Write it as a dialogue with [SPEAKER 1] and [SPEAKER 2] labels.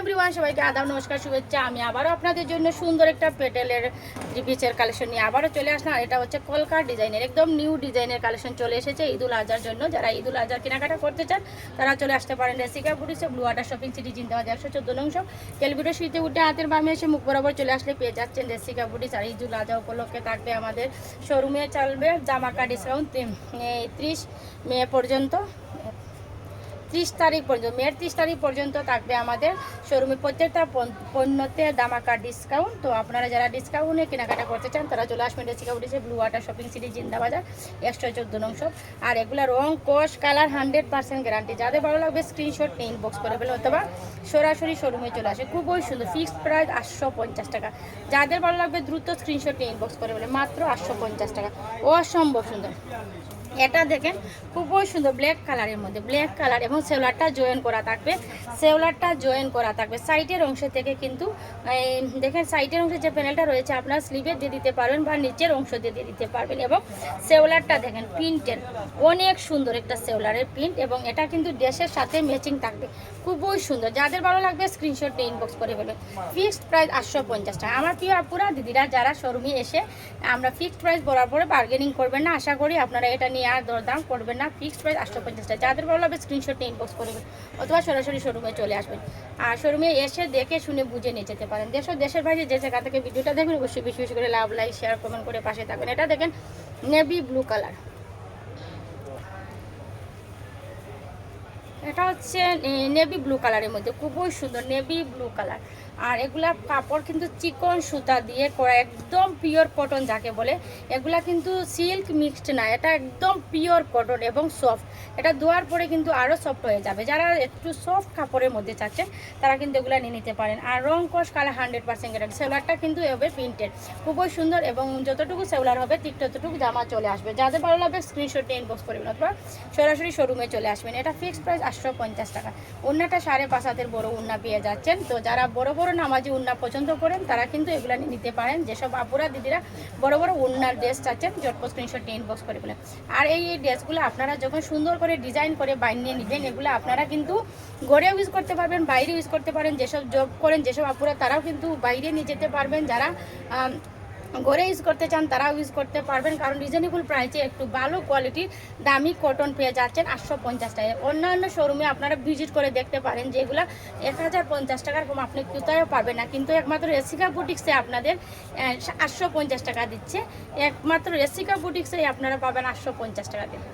[SPEAKER 1] Everyone সবাইকে আদাব, নমস্কার, শুভেচ্ছা। আমি আবারও আপনাদের জন্য সুন্দর একটা পেটেলের পিসের কালেকশন নিয়ে আবারও চলে আসলাম। আর এটা হচ্ছে কলকার ডিজাইনের, একদম নিউ ডিজাইনের কালেকশন চলে এসেছে ঈদুল আজহার জন্য। যারা ঈদুল আজহার কেনাকাটা করতে চান, তারা চলে আসতে পারেন রেসিকা বুটিসে ব্লু ওয়াটার শপিং সিটি জিন্দাবাদ, একশো চোদ্দ নংশ ক্যালবিটো শীতে উঠে হাতের বামে এসে মুখ বরাবর চলে আসলে পেয়ে যাচ্ছেন রেসিকা বুটিস আর ঈদুল আজহা উপলক্ষে থাকবে আমাদের শোরুমে চলবে জামাকা ডিসকাউন্ট ত্রিশ মে পর্যন্ত। ত্রিশ তারিখ পর্যন্ত মের ত্রিশ তারিখ পর্যন্ত থাকবে আমাদের শোরুমে প্রত্যেকটা পণ্যতে দামাকা ডিসকাউন্ট তো আপনারা যারা ডিসকাউন্টে কেনাকাটা করতে চান, তারা চলে আসবেন রেসিকা উঠেছে blue water shopping city Zindabazar একশো চোদ্দ নংশ আর এগুলো রং কোষ কালার হান্ড্রেড পার্সেন্ট গ্যারান্টি যাদের ভালো লাগবে স্ক্রিনশট নিয়ে ইনবক্স করে ফেলে অথবা সরাসরি শোরুমে চলে আসে। খুবই সুন্দর ফিক্সড প্রাইস আটশো পঞ্চাশ টাকা। যাদের ভালো লাগবে দ্রুত স্ক্রিনশট নিয়ে ইনবক্স করে ফেলে, মাত্র আটশো পঞ্চাশ টাকা। অসম্ভব সুন্দর। এটা দেখেন, খুবই সুন্দর ব্ল্যাক কালারের মধ্যে ব্ল্যাক কালার এবং সেওলারটা জয়েন করা থাকবে। সেওলারটা জয়েন করা থাকবে। সাইডের অংশ থেকে কিন্তু দেখেন সাইডের অংশে যে প্যানেলটা রয়েছে, আপনার স্লিভে দিয়ে দিতে পারবেন বা নিচের অংশ দিয়ে দিতে পারবেন এবং সেওলারটা দেখেন প্রিন্টের অনেক সুন্দর একটা সেওলারের প্রিন্ট এবং এটা কিন্তু ড্রেসের সাথে ম্যাচিং থাকবে। খুবই সুন্দর। যাদের ভালো লাগবে স্ক্রিনশট ইনবক্স করে ফেলবেন ফিক্সড প্রাইস আটশো পঞ্চাশ টাকা। আমার প্রিয় আপুরা, দিদিরা, যারা শোরুমে এসে আমরা ফিক্সড প্রাইস বলার পরে বার্গেনিং করবেন না, আশা করি আপনারা এটা নিয়ে আর দরদাম করবেন না। ফিক্সড প্রাইস আটশো পঞ্চাশ টাকা। যাদের ভালো লাগবে স্ক্রিনশট নিয়ে ইনবক্স করবেন অথবা সরাসরি শোরুমে চলে আসবেন। আর শোরুমে এসে দেখে শুনে বুঝে নিয়ে যেতে পারেন। দেশ দেশের বাইরে যে জায়গা থেকে ভিডিওটা দেখবেন, অবশ্যই বেশি বেশি করে লাভ লাইক শেয়ার কমেন্ট করে পাশে থাকবেন। এটা দেখেন নেভি ব্লু কালার এটা হচ্ছে নেভি ব্লু কালারের মধ্যে। খুবই সুন্দর নেভি ব্লু কালার আর এগুলা কাপড় কিন্তু চিকন সুতা দিয়ে করা, একদম পিওর কটন যাকে বলে। এগুলা কিন্তু সিল্ক মিক্সড না, এটা একদম পিওর কটন এবং সফট এটা ধোয়ার পরে কিন্তু আরও সফট হয়ে যাবে। যারা একটু সফট কাপড়ের মধ্যে চাচ্ছেন, তারা কিন্তু এগুলো নিয়ে নিতে পারেন। আর রং কস কালার হান্ড্রেড পার্সেন্ট গ্যারান্টি সেলারটা কিন্তু এভাবে প্রিন্টেড খুবই সুন্দর এবং যতটুকু সেলার হবে, ঠিক ততটুকু জামা চলে আসবে। যাদের ভালো লাগবে স্ক্রিনশট নিয়ে ইনবক্স করবেন অথবা সরাসরি শোরুমে চলে আসবেন। এটা ফিক্সড প্রাইস আটশো পঞ্চাশ টাকা। উন্নাটা সাড়ে পাঁচ হাতের বড় উন্না পেয়ে যাচ্ছেন। তো যারা বড় বড় নামাজি উন্না পছন্দ করেন, তারা কিন্তু এগুলো নিতে পারেন। যেসব আপুরা, দিদিরা বড় বড় উন্নার ড্রেস চাচ্ছেন জটপো স্ক্রিনশট নিয়ে ইনবক্স করে বলেন আর এই ড্রেসগুলো আপনারা যখন সুন্দর ডিজাইন করে, বানিয়ে নেবেন, এগুলো আপনারা কিন্তু ঘরে ইউজ করতে পারবেন বাইরে ইউজ করতে পারেন, যেসব জব করেন, যেসব আপুরা, তারাও কিন্তু বাইরে নিয়ে যেতে পারবেন। যারা ঘরে ইউজ করতে চান, তারাও ইউজ করতে পারবেন। কারণ রিজনেবল প্রাইসে একটু ভালো কোয়ালিটির দামি কটন পেয়ে যাচ্ছেন আটশো পঞ্চাশ টাকায়। অন্যান্য শোরুমে আপনারা ভিজিট করে দেখতে পারেন যেগুলো এক হাজার পঞ্চাশ টাকার কম আপনি কোথাও পাবেন না। কিন্তু একমাত্র রেসিকা বুটিক্সে আপনাদের আটশো পঞ্চাশ টাকা দিচ্ছে। একমাত্র রেসিকা বুটিক্সে আপনারা পাবেন আটশো পঞ্চাশ টাকা দিয়ে।